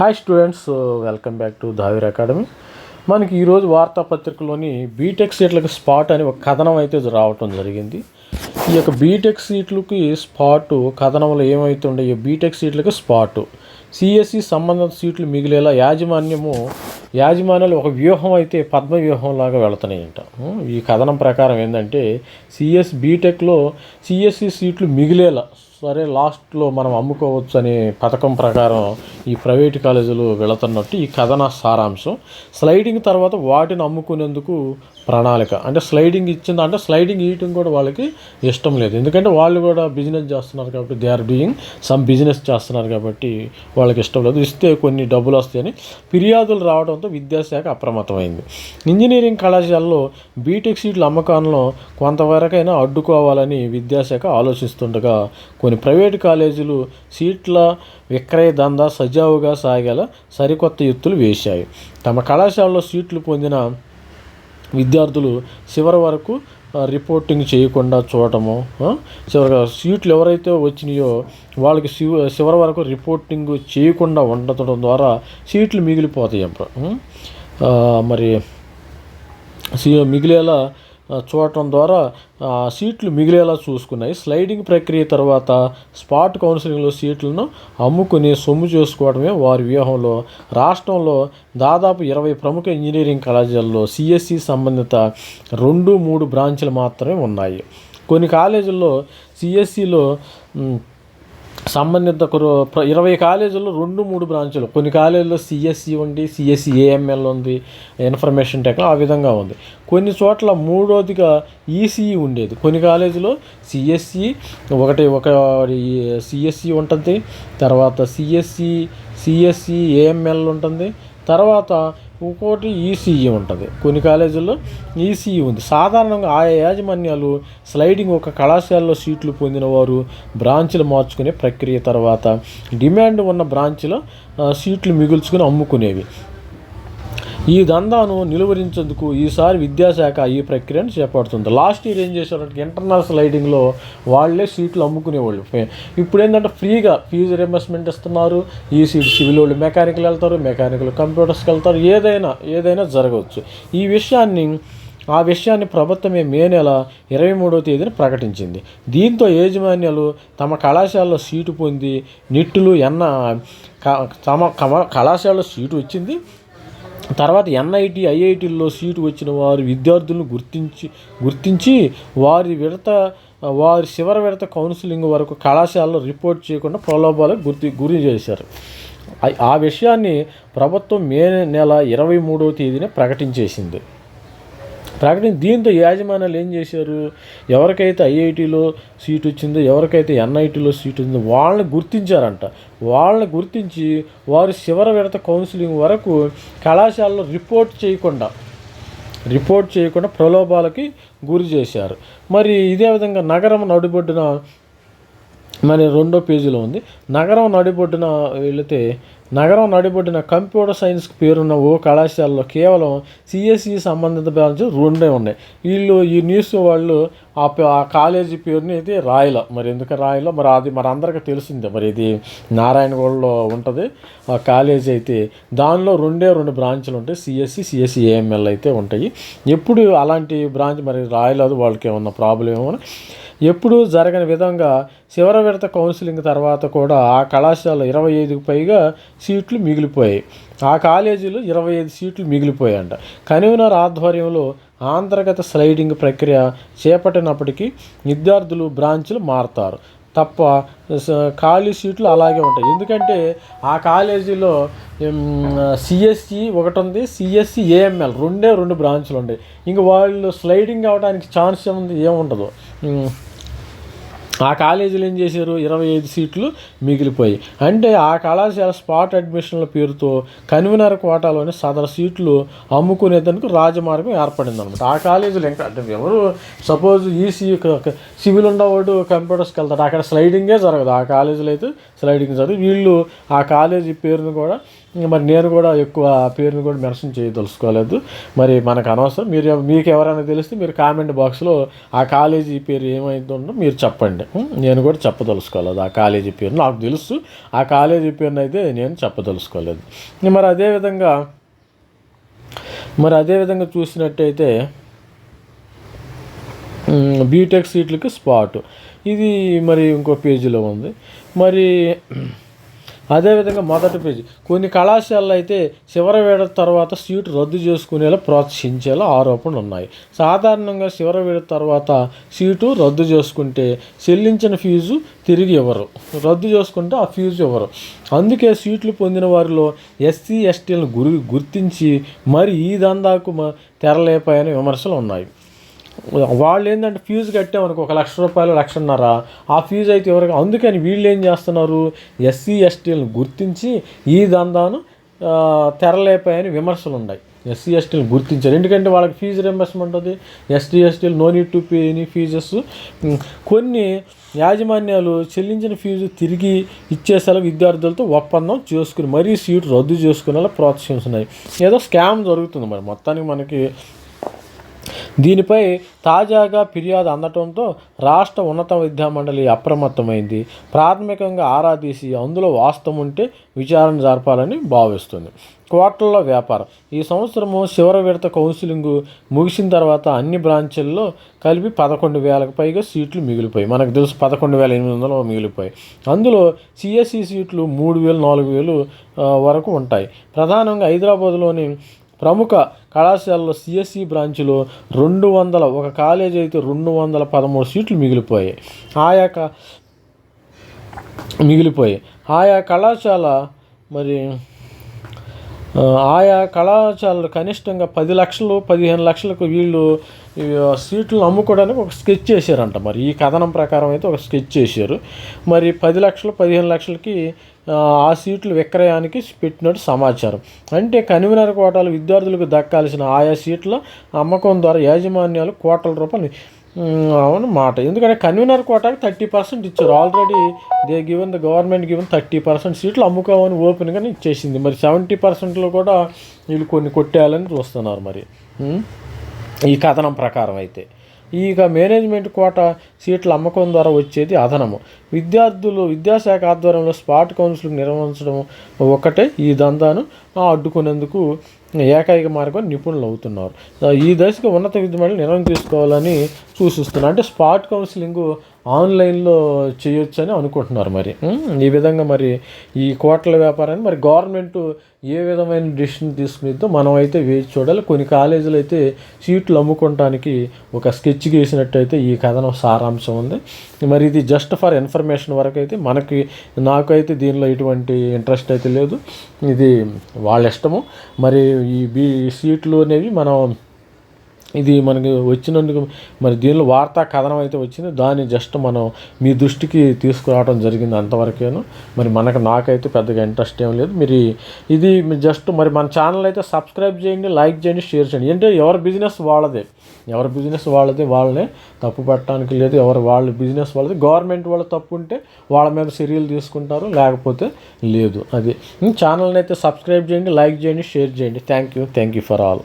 Hi students welcome back to Dhaveer academy మనకి ఈరోజు వార్తాపత్రికలోని BTech సీట్లకు స్పాట్ అని ఒక కథనం అయితే రావటం జరిగింది. ఈ యొక్క బీటెక్ సీట్లకి స్పాటు కథనంలో ఏమవుతుండే ఈ బీటెక్ సీట్లకు స్పాటు సిఎస్సి సంబంధిత సీట్లు మిగిలేలా యాజమాన్యము యాజమాన్యాలు ఒక వ్యూహం అయితే పద్మ వ్యూహం లాగా వెళుతున్నాయంట. ఈ కథనం ప్రకారం ఏంటంటే సిఎస్ బీటెక్లో సిఎస్సి సీట్లు మిగిలేలా సరే లాస్ట్లో మనం అమ్ముకోవచ్చు అనే పథకం ప్రకారం ఈ ప్రైవేట్ కాలేజీలు వెళుతున్నట్టు ఈ కథన సారాంశం. స్లైడింగ్ తర్వాత వాటిని అమ్ముకునేందుకు ప్రణాళిక. అంటే స్లైడింగ్ ఇచ్చింది అంటే స్లైడింగ్ ఇవ్వటం కూడా వాళ్ళకి ఇష్టం లేదు. ఎందుకంటే వాళ్ళు కూడా బిజినెస్ చేస్తున్నారు కాబట్టి they are doing some business చేస్తున్నారు కాబట్టి వాళ్ళకి ఇష్టం లేదు. ఇస్తే కొన్ని డబ్బులు వస్తాయని ఫిర్యాదులు రావడంతో విద్యాశాఖ అప్రమత్తమైంది. ఇంజనీరింగ్ కళాశాలలో బీటెక్ సీట్ల అమ్మకాలను కొంతవరకైనా అడ్డుకోవాలని విద్యాశాఖ ఆలోచిస్తుండగా కొన్ని ప్రైవేటు కాలేజీలు సీట్ల విక్రయ దందా సజావుగా సాగేలా సరికొత్త ఎత్తులు వేశాయి. తమ కళాశాలలో సీట్లు పొందిన విద్యార్థులు చివరి వరకు రిపోర్టింగ్ చేయకుండా చూడటము చివరిగా సీట్లు ఎవరైతే వచ్చినాయో వాళ్ళకి చివరి వరకు రిపోర్టింగ్ చేయకుండా ఉండటం ద్వారా సీట్లు మిగిలిపోతాయి మరి సీ మిగిలేలా చూడటం ద్వారా సీట్లు మిగిలేలా చూసుకున్నాయి. స్లైడింగ్ ప్రక్రియ తర్వాత స్పాట్ కౌన్సిలింగ్లో సీట్లను అమ్ముకుని సొమ్ము చేసుకోవడమే వారి వ్యూహంలో. రాష్ట్రంలో దాదాపు ఇరవై ప్రముఖ ఇంజనీరింగ్ కళాశాలలో సిఎస్సి సంబంధిత రెండు మూడు బ్రాంచ్లు మాత్రమే ఉన్నాయి. కొన్ని కాలేజీల్లో సిఎస్సిలో సంబంధిత ప్ర- ఇరవై కాలేజీల్లో రెండు మూడు బ్రాంచులు. కొన్ని కాలేజీల్లో సిఎస్సి ఉంది సిఎస్సి ఏఎంఎల్ ఉంది ఇన్ఫర్మేషన్ టెక్నాలజీ ఆ విధంగా ఉంది. కొన్ని చోట్ల మూడోదిగా ఈసీఈ ఉండేది. కొన్ని కాలేజీలో సిఎస్సి ఒకటి ఒక సిఎస్సి ఉంటుంది తర్వాత సిఎస్సి సిఎస్సి ఏఎంఎల్ ఉంటుంది తర్వాత ఇంకోటి ఈసీఈ ఉంటుంది. కొన్ని కాలేజీల్లో ఈసీఈ ఉంది. సాధారణంగా ఆయా యాజమాన్యాలు స్లైడింగ్ ఒక కళాశాలలో సీట్లు పొందిన వారు బ్రాంచ్లు మార్చుకునే ప్రక్రియ తర్వాత డిమాండ్ ఉన్న బ్రాంచ్లో సీట్లు మిగుల్చుకుని అమ్ముకునేవి. ఈ దందాను నిలువరించేందుకు ఈసారి విద్యాశాఖ ఈ ప్రక్రియను చేపడుతుంది. లాస్ట్ ఇయర్ ఏం చేశారంటే ఇంటర్నల్ స్లైడింగ్లో వాళ్ళే సీట్లు అమ్ముకునేవాళ్ళు. ఇప్పుడు ఏంటంటే ఫ్రీగా ఫీజు రియంబర్స్మెంట్ ఇస్తున్నారు ఈ సీట్ సివిల్ వాళ్ళు మెకానికల్ వెళ్తారు మెకానికల్ కంప్యూటర్స్కి వెళ్తారు ఏదైనా ఏదైనా జరగవచ్చు. ఈ విషయాన్ని ఆ విషయాన్ని ప్రభుత్వమే మే నెల ఇరవై మూడవ తేదీన ప్రకటించింది. దీంతో యాజమాన్యాలు తమ కళాశాలలో సీటు పొంది నిట్టులు ఎన్న తమ కమ- కళాశాలలో సీటు వచ్చింది. తర్వాత ఎన్ఐటి ఐఐటీల్లో సీటు వచ్చిన వారి విద్యార్థులను గుర్తించి గుర్తించి వారి విడత వారి చివరి విడత కౌన్సిలింగ్ వరకు కళాశాలలో రిపోర్ట్ చేయకుండా ప్రలోభాలకు గుర్తి గురి చేశారు. ఆ- ఆ విషయాన్ని ప్రభుత్వం మే నెల ఇరవై మూడవ తేదీన ప్రకటించేసింది. ప్రకటించి దీంతో యాజమాన్యాలు ఏం చేశారు? ఎవరికైతే ఐఐటిలో సీట్ వచ్చిందో ఎవరికైతే ఎన్ఐటిలో సీట్ ఉందో వాళ్ళని గుర్తించారంట. వాళ్ళని గుర్తించి వారు చివరి విడత కౌన్సిలింగ్ వరకు కళాశాలలో రిపోర్ట్ చేయకుండా రిపోర్ట్ చేయకుండా ప్రలోభాలకి గురి చేశారు. మరి ఇదే విధంగా నగరం నడిబొడ్డున మరి రెండో పేజీలో ఉంది. నగరం నడిబొడ్డున వెళితే నగరం నడిబొడ్డున కంప్యూటర్ సైన్స్కి పేరున్న ఓ కళాశాలలో కేవలం సిఎస్సి సంబంధిత బ్రాంచ్ రెండే ఉన్నాయి. వీళ్ళు ఈ న్యూస్ వాళ్ళు ఆ పే- ఆ కాలేజీ పేరుని అయితే రాయల. మరి ఎందుకు రాయలో? మరి అది మరి అందరికీ తెలిసిందే. మరి ఇది నారాయణగూడలో ఉంటుంది. ఆ కాలేజీ అయితే దానిలో రెండే రెండు బ్రాంచ్లు ఉంటాయి. సిఎస్సి సిఎస్సి ఏఎంఎల్ అయితే ఉంటాయి. ఎప్పుడు అలాంటి బ్రాంచ్ మరి రాయలేదు. వాళ్ళకి ఏమన్నా ప్రాబ్లం ఏమో ఎప్పుడూ జరగని విధంగా చివర విడత కౌన్సిలింగ్ తర్వాత కూడా ఆ కళాశాల ఇరవై ఐదుకు పైగా సీట్లు మిగిలిపోయాయి. ఆ కాలేజీలో ఇరవై ఐదు సీట్లు మిగిలిపోయాయంట. కన్వీనర్ ఆధ్వర్యంలో అంతర్గత స్లైడింగ్ ప్రక్రియ చేపట్టినప్పటికీ విద్యార్థులు బ్రాంచ్లు మారుతారు. తప్ప ఖాళీ సీట్లు అలాగే ఉంటాయి. ఎందుకంటే ఆ కాలేజీలో సిఎస్సి ఒకటి ఉంది సిఎస్సి ఏఎంఎల్ రెండే రెండు బ్రాంచ్లు ఉంటాయి ఇంక వాళ్ళు స్లైడింగ్ అవ్వడానికి ఛాన్స్ ఏముంది ఏముండదు. ఆ కాలేజీలు ఏం చేశారు? ఇరవై ఐదు సీట్లు మిగిలిపోయి అంటే ఆ కళాశాల స్పాట్ అడ్మిషన్ల పేరుతో కన్వీనర్ కోటాలోని సదరు సీట్లు అమ్ముకునేందుకు రాజమార్గం ఏర్పడింది అనమాట ఆ కాలేజీలు ఇంకా అంటే ఎవరు సపోజ్ ఈసీ సివిల్ ఉండవాడు కంప్యూటర్స్కి వెళ్తాడు. అక్కడ స్లైడింగే జరగదు. ఆ కాలేజీలో అయితే స్లైడింగ్ జరగదు. వీళ్ళు ఆ కాలేజీ పేరును కూడా మరి నేను కూడా ఎక్కువ ఆ పేరుని కూడా మెన్షన్ చేయదలుచుకోలేదు. మరి మనకు అనవసరం. మీరు మీకు ఎవరైనా తెలిస్తే మీరు కామెంట్ బాక్స్లో ఆ కాలేజీ పేరు ఏమైందో మీరు చెప్పండి. నేను కూడా చెప్పదలుచుకోలేదు ఆ కాలేజీ పేరు. నాకు తెలుసు ఆ కాలేజీ పేరుని అయితే నేను చెప్పదలుచుకోలేదు. మరి అదేవిధంగా మరి అదేవిధంగా చూసినట్టయితే బీటెక్ సీట్లకి స్పాట్. ఇది మరి ఇంకో పేజీలో ఉంది. మరి అదేవిధంగా మొదటి పేజీ. కొన్ని కళాశాలలు అయితే చివరి వేడ తర్వాత సీటు రద్దు చేసుకునేలా ప్రోత్సహించేలా ఆరోపణలు ఉన్నాయి సాధారణంగా చివరి వేడ తర్వాత సీటు రద్దు చేసుకుంటే చెల్లించిన ఫీజు తిరిగి ఇవ్వరు. రద్దు చేసుకుంటే ఆ ఫీజు ఇవ్వరు. అందుకే సీట్లు పొందిన వారిలో ఎస్సీ ఎస్టీలను గురి గుర్తించి మరి ఈ దందాకు మ- తెరలేపాయని విమర్శలు ఉన్నాయి. వాళ్ళు ఏంటంటే ఫీజు కట్టామనుకో ఒక లక్ష రూపాయలు లక్షన్నర. ఆ ఫీజు అయితే ఎవరికి అందుకని వీళ్ళు ఏం చేస్తున్నారు ఎస్సీ ఎస్టీలను గుర్తించి ఈ దందాను తెరలేపాయని విమర్శలు ఉన్నాయి ఎస్సీ ఎస్టీలు గుర్తించారు. ఎందుకంటే వాళ్ళకి ఫీజు రింబర్స్మెంట్ ఉంటుంది ఎస్టీ ఎస్టీలు no need to pay any fees కొన్ని యాజమాన్యాలు చెల్లించిన ఫీజు తిరిగి ఇచ్చేసేలా విద్యార్థులతో ఒప్పందం చేసుకుని మరీ సీటు రద్దు చేసుకునేలా ప్రోత్సహిస్తున్నాయి ఏదో స్కామ్ జరుగుతుంది మరి. మొత్తానికి మనకి దీనిపై తాజాగా ఫిర్యాదు అందటంతో రాష్ట్ర ఉన్నత విద్యా మండలి అప్రమత్తమైంది. ప్రాథమికంగా ఆరా తీసి అందులో వాస్తవం ఉంటే విచారణ జరపాలని భావిస్తుంది. క్వార్టర్ల వ్యాపారం. ఈ సంవత్సరము చివరి విడత కౌన్సిలింగ్ ముగిసిన తర్వాత అన్ని బ్రాంచ్ల్లో కలిపి పదకొండు వేలకు పైగా సీట్లు మిగిలిపోయి మనకు తెలుసు పదకొండు వేల ఎనిమిది వందలు మిగిలిపోయి అందులో సిఎస్సి సీట్లు మూడు వేలు నాలుగు వేలు వరకు ఉంటాయి. ప్రధానంగా హైదరాబాద్లోని ప్రముఖ కళాశాలలో సిఎస్సి బ్రాంచ్లో రెండు వందల ఒక కాలేజీ అయితే రెండు వందల పదమూడు సీట్లు మిగిలిపోయాయి. ఆయా మిగిలిపోయాయి. ఆయా కళాశాల మరి ఆయా కళాశాలలు కనిష్టంగా పది లక్షలు పదిహేను లక్షలకు వీళ్ళు ఈ సీట్లు అమ్ముకోవడానికి ఒక స్కెచ్ చేశారంట మరి. ఈ కథనం ప్రకారం అయితే ఒక స్కెచ్ చేశారు. మరి పది లక్షలు పదిహేను లక్షలకి ఆ, సీట్లు విక్రయానికి పెట్టినట్టు సమాచారం. అంటే కన్వీనర్ కోటాలు విద్యార్థులకు దక్కాల్సిన ఆయా సీట్ల అమ్మకం ద్వారా యాజమాన్యాలు కోట్ల రూపాయలు అవును మాట. ఎందుకంటే కన్వీనర్ కోటాకి థర్టీ పర్సెంట్ ఇచ్చారు. Already they given the government given thirty percent సీట్లు అమ్ముకోమని ఓపెన్గానే ఇచ్చేసింది. మరి సెవెంటీ పర్సెంట్లో కూడా వీళ్ళు కొన్ని కొట్టేయాలని చూస్తున్నారు మరి. ఈ కథనం ప్రకారం అయితే. ఇక మేనేజ్మెంట్ కోట సీట్ల అమ్మకం ద్వారా వచ్చేది అదనము. విద్యార్థులు విద్యాశాఖ ఆధ్వర్యంలో స్పాట్ కౌన్సిలింగ్ నిర్వహించడం ఒకటే ఈ దందాను అడ్డుకునేందుకు ఏకైక మార్గం నిపుణులు అవుతున్నారు. ఈ దశకు ఉన్నత విద్యమండలి నిర్ణయం తీసుకోవాలని సూచిస్తున్నారు. అంటే స్పాట్ కౌన్సిలింగ్ ఆన్లైన్లో చేయొచ్చని అనుకుంటున్నారు మరి. ఈ విధంగా మరి ఈ కోట్ల వ్యాపారాన్ని మరి గవర్నమెంట్ ఏ విధమైన డిసిషన్ తీసుకునిద్దో మనం అయితే వేచి చూడాలి. కొన్ని కాలేజీలు అయితే సీట్లు అమ్ముకోవటానికి ఒక స్కెచ్ గీసినట్టయితే ఈ కథనం సారాంశం ఉంది. మరి ఇది జస్ట్ ఫర్ ఇన్ఫర్మేషన్ వరకు అయితే మనకి నాకైతే దీనిలో ఎటువంటి ఇంట్రెస్ట్ అయితే లేదు. ఇది వాళ్ళ ఇష్టము. మరి ఈ బీ సీట్లు అనేవి మనం ఇది మనకి వచ్చినందుకు మరి దీనిలో వార్తా కథనం అయితే వచ్చింది. దాన్ని జస్ట్ మనం మీ దృష్టికి తీసుకురావడం జరిగింది అంతవరకేను. మరి మనకు నాకైతే పెద్దగా ఇంట్రెస్ట్ ఏం లేదు. మీరు ఇది జస్ట్ మరి మన ఛానల్ అయితే సబ్స్క్రైబ్ చేయండి లైక్ చేయండి షేర్ చేయండి. అంటే ఎవరి బిజినెస్ వాళ్ళదే. ఎవరి బిజినెస్ వాళ్ళదే వాళ్ళనే తప్పు పెట్టడానికి లేదు. ఎవరు వాళ్ళ బిజినెస్ వాళ్ళది. గవర్నమెంట్ వాళ్ళు తప్పు ఉంటే వాళ్ళ మీద చర్యలు తీసుకుంటారు లేకపోతే లేదు. అది. ఛానల్ని అయితే సబ్స్క్రైబ్ చేయండి లైక్ చేయండి షేర్ చేయండి. Thank you. Thank you for all.